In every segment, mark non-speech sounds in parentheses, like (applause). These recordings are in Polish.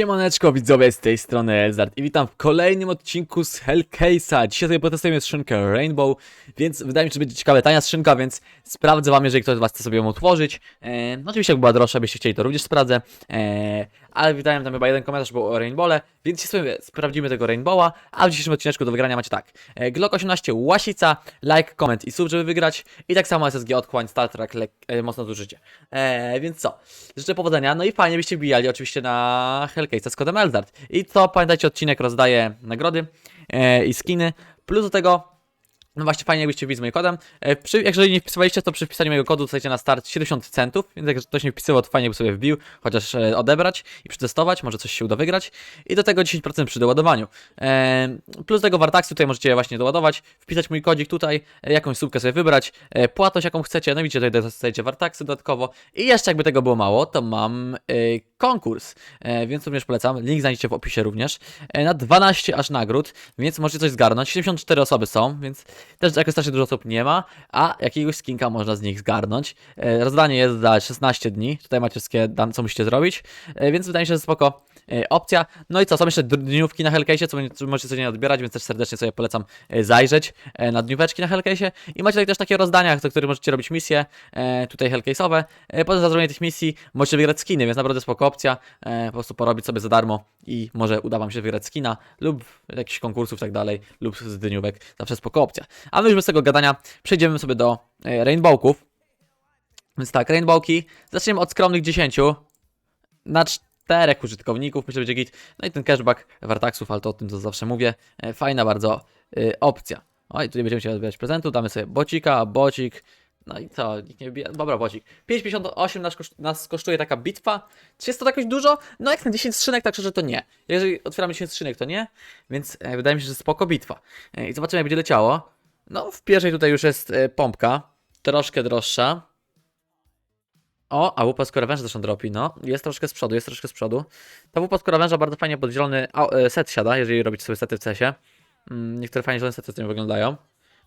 Siemaneczko widzowie z tej strony Elzard i witam w kolejnym odcinku z Hellcase'a. Dzisiaj sobie potestujemy skrzynkę Rainbow, więc wydaje mi się, że będzie ciekawe tania skrzynka, więc sprawdzę wam, jeżeli ktoś z was chce sobie ją otworzyć. E, no oczywiście jak była droższa, byście chcieli, to również sprawdzę. E, ale widziałem tam chyba jeden komentarz, był o Rainbowle, więc dzisiaj sobie sprawdzimy tego Rainbowa, a w dzisiejszym odcineczku do wygrania macie tak. E, Glock 18, Łasica, like, comment i sub, żeby wygrać. I tak samo SSG Odchłań, Star Trek, lek, e, mocno zużycie. E, więc co? Życzę powodzenia, no i fajnie byście bijali oczywiście na Hellcase'a z kodem Eldard. I to pamiętajcie, odcinek rozdaje nagrody e, i skiny. Plus do tego, no właśnie fajnie jakbyście wbili z moim kodem. E, przy, jeżeli nie wpisywaliście, to przy wpisaniu mojego kodu dostajecie na start 70 centów, więc jak ktoś nie wpisywał, to fajnie by sobie wbił, chociaż e, odebrać i przetestować, może coś się uda wygrać. I do tego 10% przy doładowaniu. E, plus tego Wartaxy tutaj możecie właśnie doładować, wpisać mój kodzik tutaj, e, jakąś słupkę sobie wybrać, e, płatność jaką chcecie, no widzicie, tutaj dostajecie Wartaxy dodatkowo. I jeszcze jakby tego było mało, to mam e, konkurs, e, więc również polecam, link znajdziecie w opisie również, e, na 12 aż nagród, więc możecie coś zgarnąć. 74 osoby są, więc też jakoś strasznie dużo osób nie ma, a jakiegoś skinka można z nich zgarnąć. E, Rozdanie jest za 16 dni, tutaj macie wszystkie dane, co musicie zrobić, więc wydaje mi się, że spoko opcja. No i co, są jeszcze dniówki na Hellcase'ie, co możecie codziennie odbierać, więc też serdecznie sobie polecam zajrzeć na dnióweczki na Hellcase'ie. I macie tutaj też takie rozdania, do których możecie robić misje, tutaj Hellcase'owe. Potem za zrobienie tych misji możecie wygrać skiny, więc naprawdę spoko opcja. E, Po prostu porobić sobie za darmo i może uda wam się wygrać skina lub jakichś konkursów tak dalej, lub z dniówek. Zawsze spoko opcja. A my już bez tego gadania przejdziemy sobie do e, Rainbowków. Więc tak, Rainbowki. Zaczniemy od skromnych 10 na czterech użytkowników, myślę, że będzie git. No i ten cashback Wartaxów, ale to o tym to zawsze mówię. E, Fajna bardzo opcja. O i tutaj będziemy się odbierać prezentu, damy sobie bocika, bocik. No i co, nikt nie wybija. Dobra, bocik. 5,58 nas, koszt- nas kosztuje taka bitwa. Czy jest to jakoś dużo? No jak na 10 skrzynek, tak szczerze to nie. Jeżeli otwieramy 10 skrzynek, to nie. Więc e, wydaje mi się, że spoko bitwa. E, I zobaczymy, jak będzie leciało. No, w pierwszej tutaj już jest e, pompka. Troszkę droższa. O, a łupa z korawęża zresztą dropi, no. Jest troszkę z przodu, jest troszkę z przodu. Ta łupa z korawęża bardzo fajnie pod zielony e, set siada, jeżeli robicie sobie sety w cesie. Mm, Niektóre fajnie zielone sety z tym wyglądają,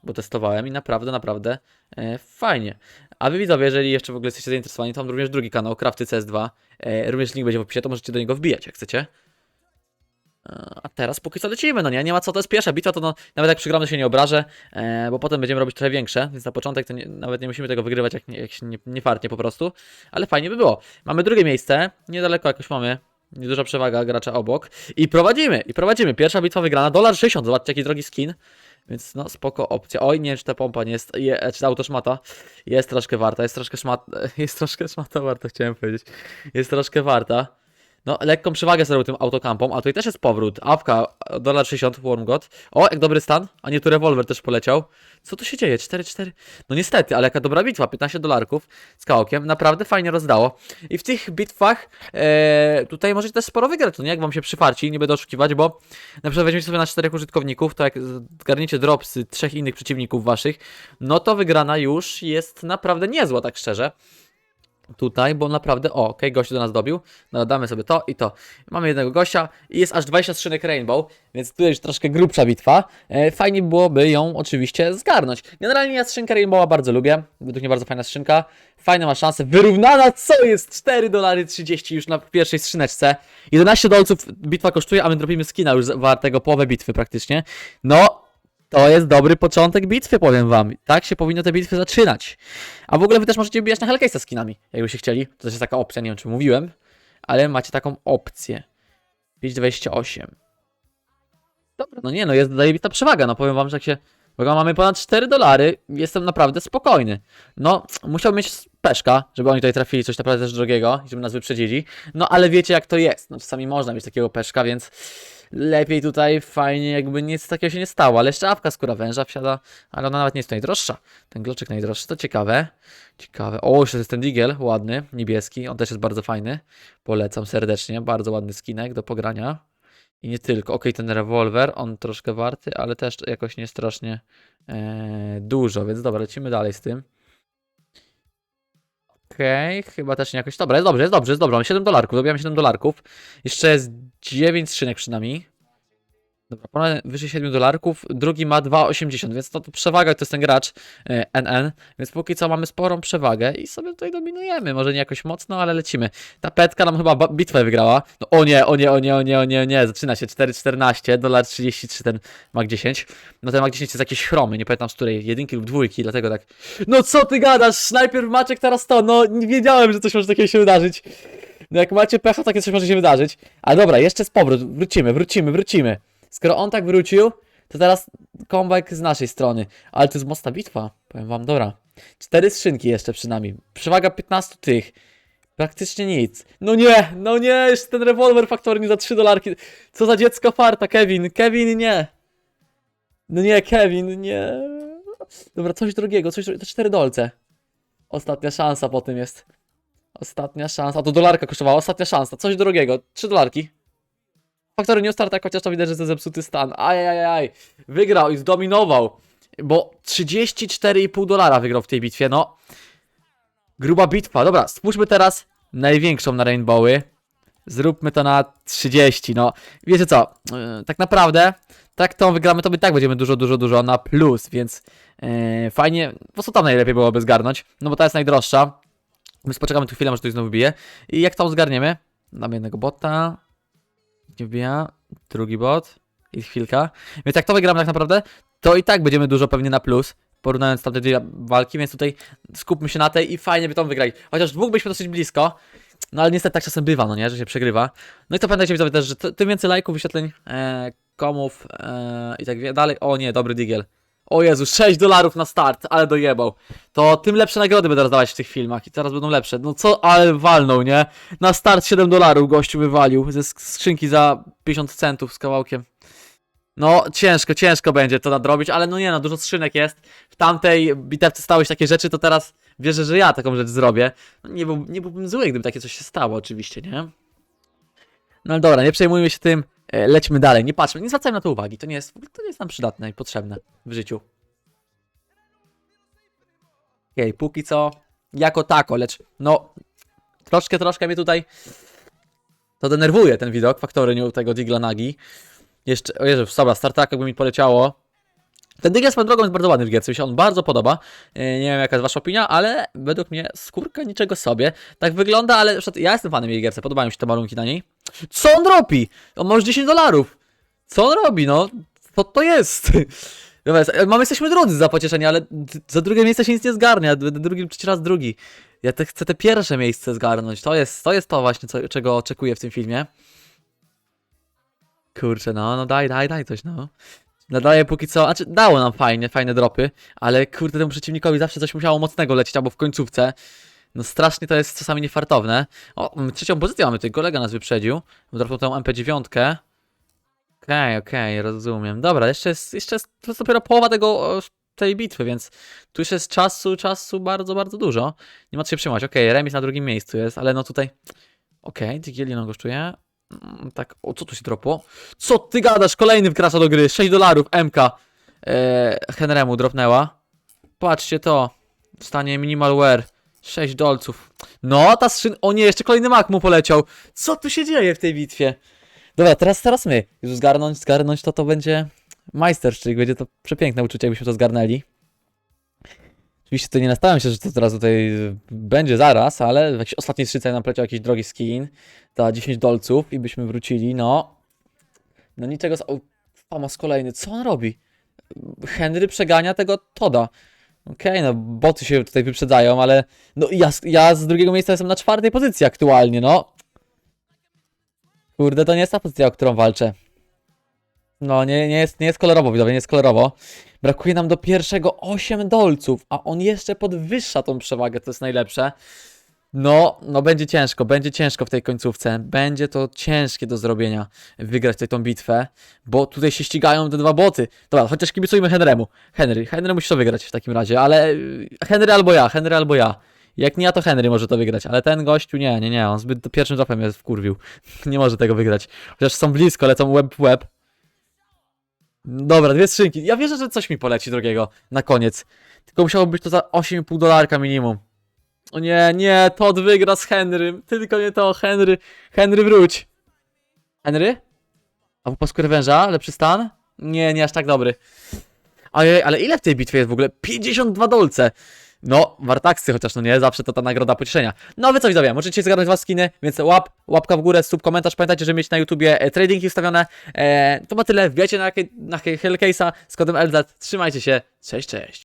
bo testowałem i naprawdę, naprawdę e, fajnie. A wy widzowie, jeżeli jeszcze w ogóle jesteście zainteresowani, to mam również drugi kanał, Crafty CS2. E, również link będzie w opisie, to możecie do niego wbijać, jak chcecie. E, A teraz póki co lecimy, no nie, nie ma co, to jest pierwsza bitwa, to no, nawet jak przegramy to się nie obrażę, e, bo potem będziemy robić trochę większe, więc na początek to nie, nawet nie musimy tego wygrywać jak, jak się nie, nie fartnie po prostu, ale fajnie by było. Mamy drugie miejsce, niedaleko jakoś mamy, nieduża przewaga gracza obok i prowadzimy, i prowadzimy, pierwsza bitwa wygrana, dolar 60, zobaczcie jaki drogi skin, więc no spoko opcja. Oj, nie czy ta pompa nie jest, je, czy ta autoszmata jest troszkę warta, jest troszkę szmat, (laughs) jest troszkę szmata warta, chciałem powiedzieć, jest troszkę warta. No, lekką przewagę zrobił tym autokampom, a tutaj też jest powrót. Awka, dolar 60, Wormgod. O, jak dobry stan. A nie tu rewolwer też poleciał. Co tu się dzieje? 4-4. No niestety, ale jaka dobra bitwa. 15 dolarków z kałkiem. Naprawdę fajnie rozdało. I w tych bitwach e, tutaj możecie też sporo wygrać. To nie jak wam się przyfarci, nie będę oszukiwać, bo na przykład weźmiecie sobie na czterech użytkowników, to jak zgarniecie dropsy trzech innych przeciwników waszych, no to wygrana już jest naprawdę niezła, tak szczerze tutaj, bo naprawdę, o, okej, gościu do nas dobił, no damy sobie to i to. Mamy jednego gościa i jest aż 20 skrzynek Rainbow, więc tutaj już troszkę grubsza bitwa. E, fajnie byłoby ją oczywiście zgarnąć. Generalnie ja skrzynkę Rainbowa bardzo lubię, według mnie bardzo fajna skrzynka, fajna ma szansę, wyrównana, co jest 4 dolary 30 już na pierwszej skrzyneczce. 11 dolców bitwa kosztuje, a my dropimy skina już wartego połowę bitwy praktycznie. No, to jest dobry początek bitwy, powiem wam. Tak się powinno te bitwy zaczynać. A w ogóle wy też możecie wbijać na Hellcase'a skinami, jakbyście chcieli. To też jest taka opcja, nie wiem czy mówiłem, ale macie taką opcję. 5,28. Dobra, no nie no, jest zajebista przewaga, no powiem wam, że jak się... Bo mamy ponad 4 dolary, jestem naprawdę spokojny. No, musiał mieć peszka, żeby oni tutaj trafili coś naprawdę też drogiego, i żeby nas wyprzedzili. No, ale wiecie jak to jest, no czasami można mieć takiego peszka, więc lepiej tutaj fajnie jakby nic takiego się nie stało, ale jeszcze awka skóra węża wsiada, ale ona nawet nie jest najdroższa. Ten gloczek najdroższy, to ciekawe. Ciekawe. O, jeszcze jest ten digiel, ładny, niebieski, on też jest bardzo fajny. Polecam serdecznie, bardzo ładny skinek do pogrania. I nie tylko. Okej, ten rewolwer, on troszkę warty, ale też jakoś nie strasznie e, dużo, więc dobra, lecimy dalej z tym. Okej, chyba też nie jakoś. Dobra, jest dobrze, jest dobrze, jest dobrze. Mam 7 dolarków, dobijam 7 dolarków. Jeszcze jest 9 skrzynek przed nami. Dobra, ponad wyżej 7 dolarków, drugi ma 2,80, więc to, to przewaga to jest ten gracz e, NN, więc póki co mamy sporą przewagę i sobie tutaj dominujemy, może nie jakoś mocno, ale lecimy. Ta petka nam chyba ba- bitwę wygrała. No o nie, o nie, o nie, o nie, o nie, o nie, zaczyna się 4,14, dolar 33 ten Mag 10. No ten Mag 10 jest jakieś chromy, nie pamiętam z której, jedynki lub dwójki, dlatego tak. No co ty gadasz, najpierw Maciek, teraz to, no nie wiedziałem, że coś może takiego się wydarzyć. No jak macie pecha, takie coś może się wydarzyć. Ale dobra, jeszcze z powrót, wrócimy, wrócimy, wrócimy. Skoro on tak wrócił, to teraz comeback z naszej strony. Ale to jest mocna bitwa, powiem wam, dobra. Cztery skrzynki jeszcze przynajmniej. Przewaga 15 tych. Praktycznie nic. No nie, no nie, jeszcze ten rewolwer faktorny za 3 dolarki. Co za dziecko farta, Kevin, Kevin nie. No nie, Kevin, nie. Dobra, coś drugiego, coś drugiego, to 4 dolce. Ostatnia szansa po tym jest. Ostatnia szansa, a to dolarka kosztowała, ostatnia szansa, coś drogiego, 3 dolarki. Faktory nie starta, chociaż to widać, że to zepsuty stan. Ajajaj, wygrał i zdominował. Bo 34,5 dolara wygrał w tej bitwie, no. Gruba bitwa. Dobra, spójrzmy teraz największą na Rainbowy. Zróbmy to na 30, no. Wiecie co, yy, tak naprawdę, tak tą wygramy, to my tak będziemy dużo, dużo, dużo na plus, więc yy, fajnie, po prostu tam najlepiej byłoby zgarnąć, no bo ta jest najdroższa. My poczekamy tu chwilę, może ktoś znowu bije. I jak tam zgarniemy? Damy jednego bota, nie wbija, drugi bot i chwilka. Więc jak to wygramy tak naprawdę, to i tak będziemy dużo pewnie na plus, porównując tamte dwie walki, więc tutaj skupmy się na tej i fajnie by tą wygrali. Chociaż dwóch byliśmy dosyć blisko, no ale niestety tak czasem bywa, no nie, że się przegrywa. No i to pamiętajcie widzowie też, że tym więcej lajków, wyświetleń, e, komów e, i tak dalej. O nie, dobry digiel. O Jezu, 6 dolarów na start, ale dojebał. To tym lepsze nagrody będę rozdawać w tych filmach i teraz będą lepsze. No co, ale walnął, nie? Na start 7 dolarów gościu wywalił ze sk- skrzynki za 50 centów z kawałkiem. No, ciężko, ciężko będzie to nadrobić, ale no nie no, dużo skrzynek jest. W tamtej bitewce stały się takie rzeczy, to teraz wierzę, że ja taką rzecz zrobię. No, nie, był, nie byłbym zły, gdyby takie coś się stało, oczywiście, nie? No ale dobra, nie przejmujmy się tym, lećmy dalej, nie patrzmy, nie zwracajmy na to uwagi, to nie jest, to nie jest nam przydatne i potrzebne w życiu. Okej, póki co, jako tako, lecz no, troszkę, troszkę mnie tutaj to denerwuje ten widok, faktory tego Digla Nagi. Jeszcze, o Jezu, dobra, startak jakby mi poleciało. Ten Digla swoją drogą jest bardzo ładny w gierce, mi się on bardzo podoba. E, Nie wiem jaka jest wasza opinia, ale według mnie skórka niczego sobie. Tak wygląda, ale ja jestem fanem jej gierce, podobają mi się te malunki na niej. Co on robi? On ma już 10 dolarów. Co on robi, no? Co to jest? (laughs) Dobra, mamy jesteśmy drodzy za pocieszenie, ale za drugie miejsce się nic nie zgarnia, d- drugi trzeci raz drugi. Ja te, chcę te pierwsze miejsce zgarnąć, to jest to, jest to właśnie, co, czego oczekuję w tym filmie. Kurczę, no, no daj, daj, daj coś, no. Nadaje póki co, znaczy dało nam fajnie, fajne dropy, ale kurde temu przeciwnikowi zawsze coś musiało mocnego lecieć, albo w końcówce. No strasznie to jest czasami niefartowne. O, trzecią pozycję mamy tutaj, kolega nas wyprzedził. Dropnął tą MP9. Okej, okej, rozumiem. Dobra, jeszcze jest, jeszcze jest, to jest dopiero połowa tego, tej bitwy, więc tu jeszcze jest czasu, czasu bardzo, bardzo dużo. Nie ma co się przejmować. Okej, remis na drugim miejscu jest, ale no tutaj... Okej, Digielino kosztuje. Mm, Tak, o co tu się dropło? Co ty gadasz? Kolejny wkracza do gry. 6 dolarów, MK. Eee, Henremu dropnęła. Patrzcie to. Stanie minimal wear. 6 dolców. No, ta skrzyn... O nie, jeszcze kolejny mak mu poleciał. Co tu się dzieje w tej bitwie? Dobra, teraz, teraz my. Już zgarnąć, zgarnąć to to będzie majsterszczyk. Będzie to przepiękne uczucie, jakbyśmy to zgarnęli. Oczywiście to nie nastawiam się, że to teraz tutaj będzie zaraz, ale w jakiejś ostatniej szyce nam poleciał jakiś drogi skin za 10 dolców i byśmy wrócili, no. No niczego. z- Famos kolejny, co on robi? Henry przegania tego Toda. Okej, no boty się tutaj wyprzedzają, ale no ja, ja z drugiego miejsca jestem na czwartej pozycji aktualnie, no. Kurde, to nie jest ta pozycja, o którą walczę. No, nie, nie, jest, nie jest kolorowo, widzowie, nie jest kolorowo. Brakuje nam do pierwszego 8 dolców, a on jeszcze podwyższa tą przewagę, to jest najlepsze. No, no będzie ciężko, będzie ciężko w tej końcówce. Będzie to ciężkie do zrobienia, wygrać tutaj tą bitwę, bo tutaj się ścigają te dwa boty. Dobra, chociaż kibicujmy Henrymu. Henry, Henry musi to wygrać w takim razie, ale y, Henry albo ja, Henry albo ja. Jak nie ja, to Henry może to wygrać, ale ten gościu nie, nie, nie, on zbyt pierwszym dropem jest wkurwił. (laughs) nie może tego wygrać. Chociaż są blisko, lecą web w web. Dobra, dwie skrzynki. Ja wierzę, że coś mi poleci drogiego na koniec. Tylko musiało być to za 8,5 dolarka minimum. O nie, nie, Todd wygra z Henrym. Tylko nie to, Henry. Henry wróć. Henry? A po pasku węża, lepszy stan? Nie, nie aż tak dobry. Ojej, ale ile w tej bitwie jest w ogóle? 52 dolce! No, wartaksy chociaż, no nie, zawsze to ta nagroda pocieszenia. No wy co widzowie, możecie zgadnąć was skiny, więc łap, łapka w górę, sub, komentarz, pamiętajcie, żeby mieć na YouTubie e, tradingi ustawione. E, to ma tyle, wbijajcie na, na Hellcase'a z kodem LZ, trzymajcie się, cześć, cześć.